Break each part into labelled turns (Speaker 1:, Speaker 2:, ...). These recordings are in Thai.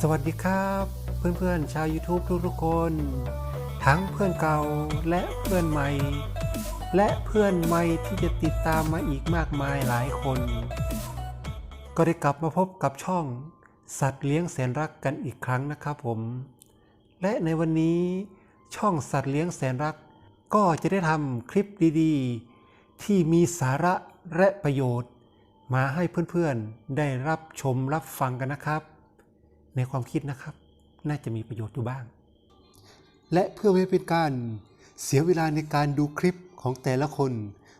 Speaker 1: สวัสดีครับเพื่อนๆ ชาว YouTube ทุกๆคน ทั้งเพื่อนเก่าและเพื่อนใหม่ และเพื่อนใหม่ที่จะติดตามมาอีกมากมายหลายคน ก็ได้กลับมาพบกับช่อง สัตว์เลี้ยงแสนรักกันอีกครั้งนะครับผม และในวันนี้ช่องสัตว์เลี้ยงแสนรัก ก็จะได้ทำคลิปดีๆ ที่มีสาระและประโยชน์ มาให้เพื่อนๆ ได้รับชมรับฟังกันนะครับ ในความคิดนะครับ น่าจะมีประโยชน์อยู่บ้าง และเพื่อไม่ให้เป็นการเสียเวลาในการดูคลิปของแต่ละคน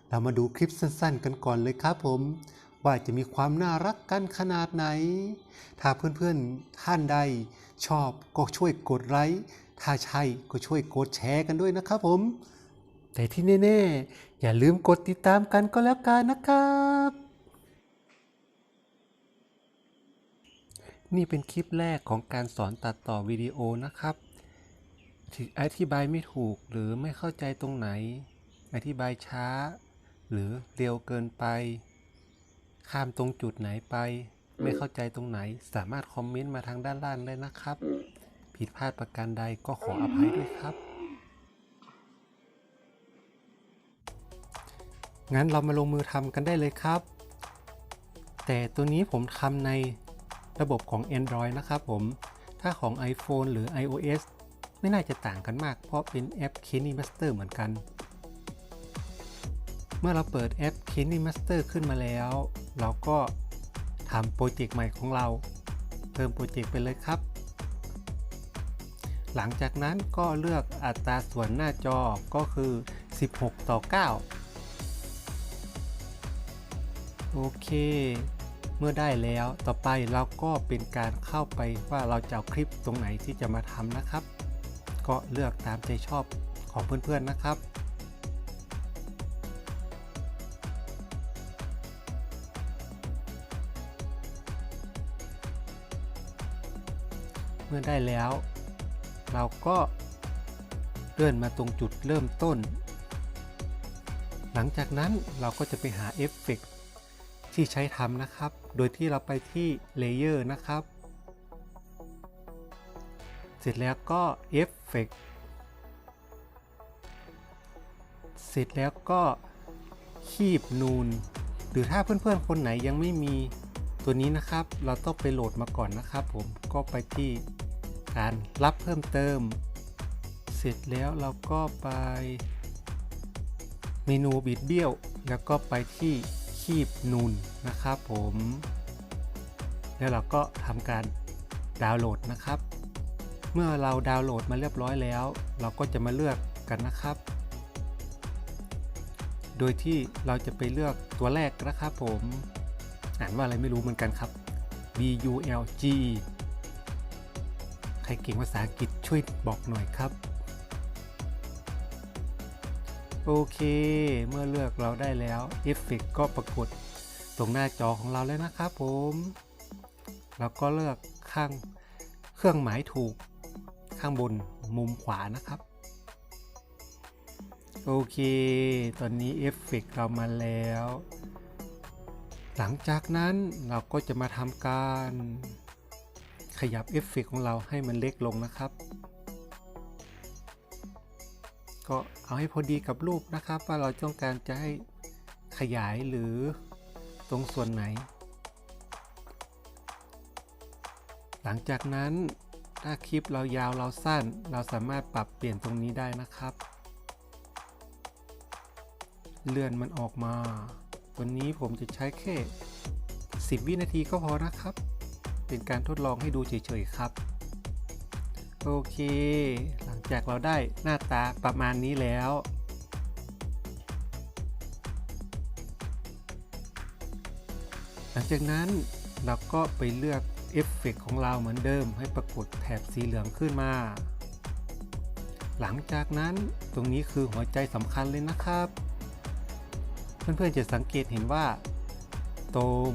Speaker 1: เรามาดูคลิปสั้นๆ กันก่อนเลยครับผม ว่าจะมีความน่ารักกันขนาดไหน ถ้าเพื่อนๆท่านใดชอบก็ช่วยกดไลค์ ถ้าใช่ก็ช่วยกดแชร์กันด้วยนะครับผม แต่ที่แน่ๆ อย่าลืมกดติดตามกันก็แล้วกันนะครับ นี่เป็นคลิปแรกของการสอนตัดต่อวิดีโอนะครับ อธิบายไม่ถูกหรือไม่เข้าใจตรงไหน อธิบายช้า หรือเร็วเกินไป ข้ามตรงจุดไหนไป ไม่เข้าใจตรงไหน สามารถคอมเมนต์มาทางด้านล่างได้นะครับ ผิดพลาดประการใดก็ขออภัยด้วยครับ งั้นเรามาลงมือทำกันได้เลยครับ แต่ตัวนี้ผมทำใน ระบบของ Android นะครับผม ถ้าของ iPhone หรือ iOS ไม่น่าจะต่างกันมาก เพราะเป็นแอป Kenny Master เหมือนกัน เมื่อเราเปิดแอป Kenny Master ขึ้นมาแล้ว เราก็ทำโปรเจกต์ใหม่ของเรา เพิ่มโปรเจกต์ไปเลยครับ หลังจากนั้นก็เลือกอัตราส่วนหน้าจอก็คือ 16 ต่อ 9 โอเค เมื่อได้แล้วต่อไปเราก็เป็นการเข้าไปว่าเราจะเอาคลิปตรงไหนที่จะมาทำนะครับ ก็เลือกตามใจชอบของเพื่อนๆนะครับเมื่อได้แล้ว เราก็เลื่อนมาตรงจุดเริ่มต้น หลังจากนั้นเราก็จะไปหาเอฟเฟกต์ ที่ใช้ทำนะครับ โดยที่เราไปที่เลเยอร์นะครับ เสร็จแล้วก็ Effect เสร็จแล้วก็คีบนูน หรือถ้าเพื่อนๆ คนไหนยังไม่มีตัวนี้นะครับ เราต้องไปโหลดมาก่อนนะครับ ผมก็ไปที่การรับเพิ่มเติม เสร็จแล้วเราก็ไปเมนูบิดเบี้ยว แล้วก็ไปที่ คีบนูนนะครับผม แล้วเราก็ทำการดาวน์โหลดนะครับ เมื่อเราดาวน์โหลดมาเรียบร้อยแล้ว เราก็จะมาเลือกกันนะครับ โดยที่เราจะไปเลือกตัวแรกนะครับผม อ่านว่าอะไรไม่รู้เหมือนกันครับ B U L G ใครเก่งภาษาอังกฤษช่วยบอกหน่อยครับ โอเค เมื่อเลือกเราได้แล้วเอฟเฟกก็ปรากฏตรงหน้าจอของเราแล้วนะครับผมเราก็เลือกข้างเครื่องหมายถูกข้างบนมุมขวานะครับ โอเค ตอนนี้เอฟเฟกเรามาแล้ว หลังจากนั้นเราก็จะมาทำการขยับเอฟเฟกของเราให้มันเล็กลงนะครับ ก็เอาให้พอดีกับรูปนะครับ ว่าเราต้องการจะให้ขยายหรือตรงส่วนไหน หลังจากนั้นถ้าคลิปเรายาวเราสั้น เราสามารถปรับเปลี่ยนตรงนี้ได้นะครับ เลื่อนมันออกมา วันนี้ผมจะใช้แค่ 10 วินาทีก็พอนะครับ เป็นการทดลองให้ดูเฉยๆครับ โอเค งจากเราได้หน้าตาประมาณนี้แล้ว หลังจากนั้นเราก็ไปเลือกเอฟเฟกของเราเหมือนเดิมให้ปรากฏแถบสีเหลืองขึ้นมา หลังจากนั้นตรงนี้คือหัวใจสำคัญเลยนะครับ เพื่อนๆจะสังเกตเห็นว่า ตรง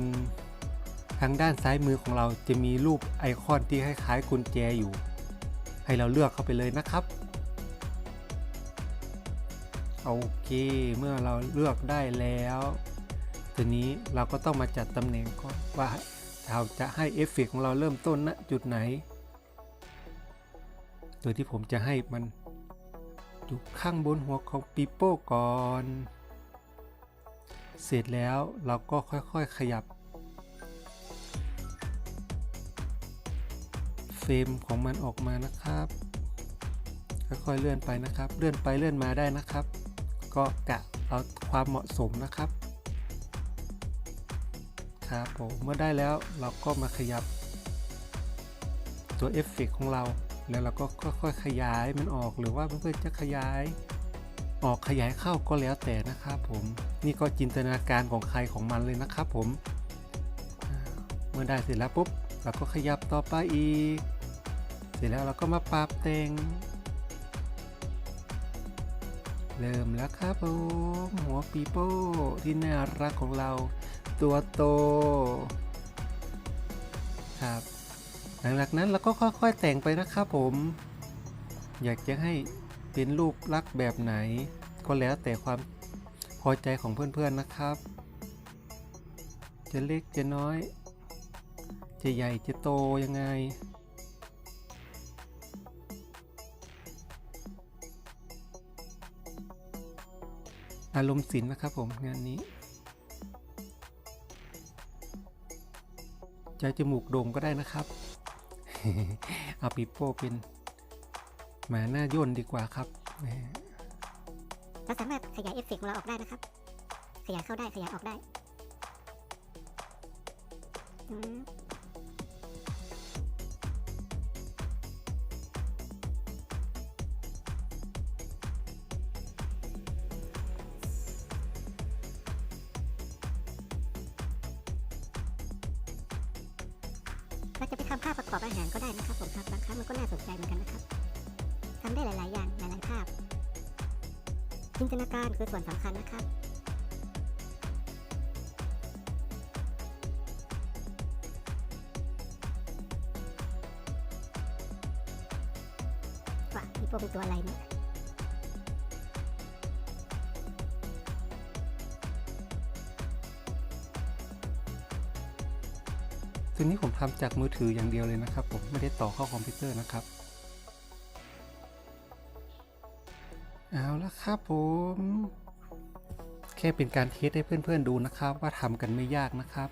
Speaker 1: ทางด้านซ้ายมือของเราจะมีรูปไอคอนที่คล้ายๆกุญแจอยู่ ให้เราเลือกเข้าไปเลยนะครับโอเค เมื่อเราเลือกได้แล้ว ทีนี้เราก็ต้องมาจัดตำแหน่งก่อนว่าเราจะให้เอฟเฟกต์ของเราเริ่มต้นณจุดไหน โดยที่ผมจะให้มันอยู่ข้างบนหัวของปีโป้ก่อน เสร็จแล้วเราก็ค่อยๆขยับ เฟรมของมันออกมานะครับ ค่อยๆเลื่อนไปนะครับ เลื่อนไปเลื่อนมาได้นะครับ ก็กะเอาความเหมาะสมนะครับ ครับผมเมื่อได้แล้วเราก็มาขยับ ตัวเอฟเฟกต์ของเรา แล้วเราก็ค่อยๆขยายมันออกหรือว่าเพื่อนๆจะขยายออกขยายเข้าก็แล้วแต่นะครับผมนี่ก็จินตนาการของใครของมันเลยนะครับผมเมื่อได้เสร็จแล้วปุ๊บเราก็ขยับ ต่อไปอีก เสร็จแล้วเราก็มาปรับแต่ง เริ่มแล้วครับผมหัวปีโป้ที่น่ารักของเรา ตัวโต ครับ หลังจากนั้นเราก็ค่อยๆแต่งไปนะครับผม อยากจะให้เป็นรูปลักษ์แบบไหน ก็แล้วแต่ความพอใจของเพื่อนๆนะครับ จะเล็กจะน้อย จะใหญ่จะโตยังไง อารมณ์ศิลป์นะครับผมงานนี้ใจจมูกโด่งก็ได้นะครับ เอาปีโป้เป็นหมาหน้าย่นดีกว่าครับ
Speaker 2: เราสามารถขยายเอฟเฟกต์ของเราออกได้นะครับ ขยายเข้าได้ขยายออกได้อื เราจะไปทำภาพประกอบอาหารก็ได้นะครับผมครับบางครั้งมันก็น่าสนใจเหมือนกันนะครับทำได้หลาย ๆ อย่างหลาย ๆ ภาพจินตนาการคือส่วนสำคัญนะครับว่ามีพวกเป็นตัวอะไรเนี่ย
Speaker 1: ตัวนี้ผมทำจากมือถืออย่างเดียวเลยนะครับ ผมไม่ได้ต่อเข้าคอมพิวเตอร์นะครับ เอาละครับผม แค่เป็นการเทสให้เพื่อนๆดูนะครับ ว่าทำกันไม่ยากนะครับ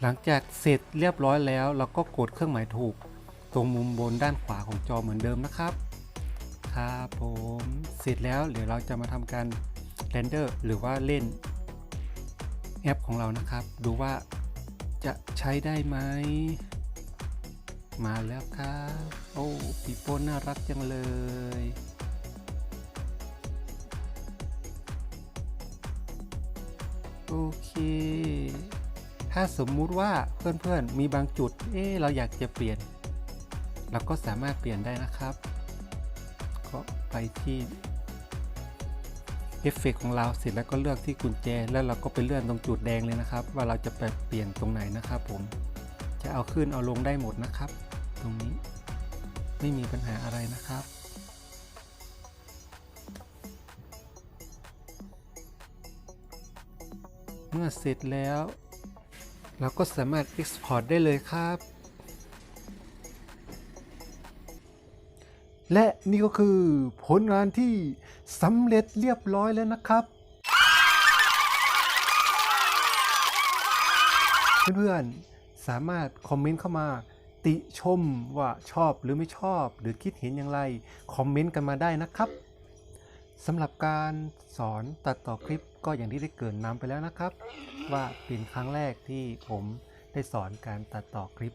Speaker 1: หลังจากเสร็จเรียบร้อยแล้ว เราก็กดเครื่องหมายถูก ตรงมุมบนด้านขวาของจอเหมือนเดิมนะครับ ครับผมเสร็จแล้วเดี๋ยวเราจะมาทำการเรนเดอร์หรือว่าเล่นแอปของเรานะครับ ดูว่า จะใช้ได้ไหม มาแล้วครับ โอ้ปีโป้น่ารักจังเลย โอเค ถ้าสมมุติว่าเพื่อนๆ มีบางจุด เอ๊เราอยากจะเปลี่ยน เราก็สามารถเปลี่ยนได้นะครับ ก็ไปที่ เอฟเฟกต์ของเราเสร็จแล้วก็เลือกที่กุญแจ แล้วเราก็ไปเลื่อนตรงจุดแดงเลยนะครับ ว่าเราจะไปเปลี่ยนตรงไหนนะครับผม จะเอาขึ้นเอาลงได้หมดนะครับ ตรงนี้ไม่มีปัญหาอะไรนะครับเมื่อเสร็จแล้ว เราก็สามารถ Export ได้เลยครับ และนี่ก็คือผลงานที่สำเร็จเรียบร้อยแล้วนะครับ เพื่อนๆ สามารถคอมเมนต์เข้ามา ติชมว่าชอบหรือไม่ชอบ หรือคิดเห็นอย่างไร คอมเมนต์กันมาได้นะครับสำหรับการสอนตัดต่อคลิปก็อย่างที่ได้เกินนำไปแล้วนะครับ ว่าเป็นครั้งแรกที่ผมได้สอนการตัดต่อคลิป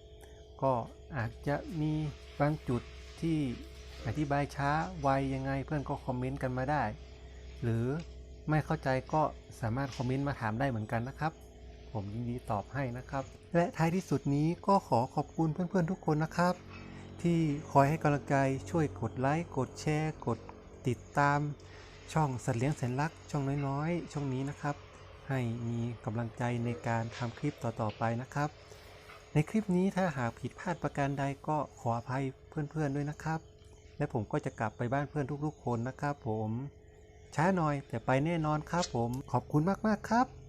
Speaker 1: ก็อาจจะมีบางจุดที่ อธิบายช้าไวยังไงเพื่อนก็คอมเมนต์กันมาได้ หรือไม่เข้าใจก็สามารถคอมเมนต์มาถามได้เหมือนกันนะครับ ผมยินดีตอบให้นะครับ และท้ายที่สุดนี้ก็ขอขอบคุณเพื่อนๆทุกคนนะครับ ที่คอยให้กำลังใจช่วยกดไลค์กดแชร์ กดติดตาม ช่องสัตว์เลี้ยงแสนรักช่องน้อยๆ ช่องนี้นะครับ ให้มีกำลังใจในการทำคลิปต่อๆไปนะครับ ในคลิปนี้ถ้าหากผิดพลาดประการใดก็ขออภัยเพื่อนๆด้วยนะครับ และผมก็จะกลับไปบ้านเพื่อนทุกๆ คนนะครับผม ช้าหน่อยแต่ไปแน่นอนครับผม ขอบคุณมากๆครับ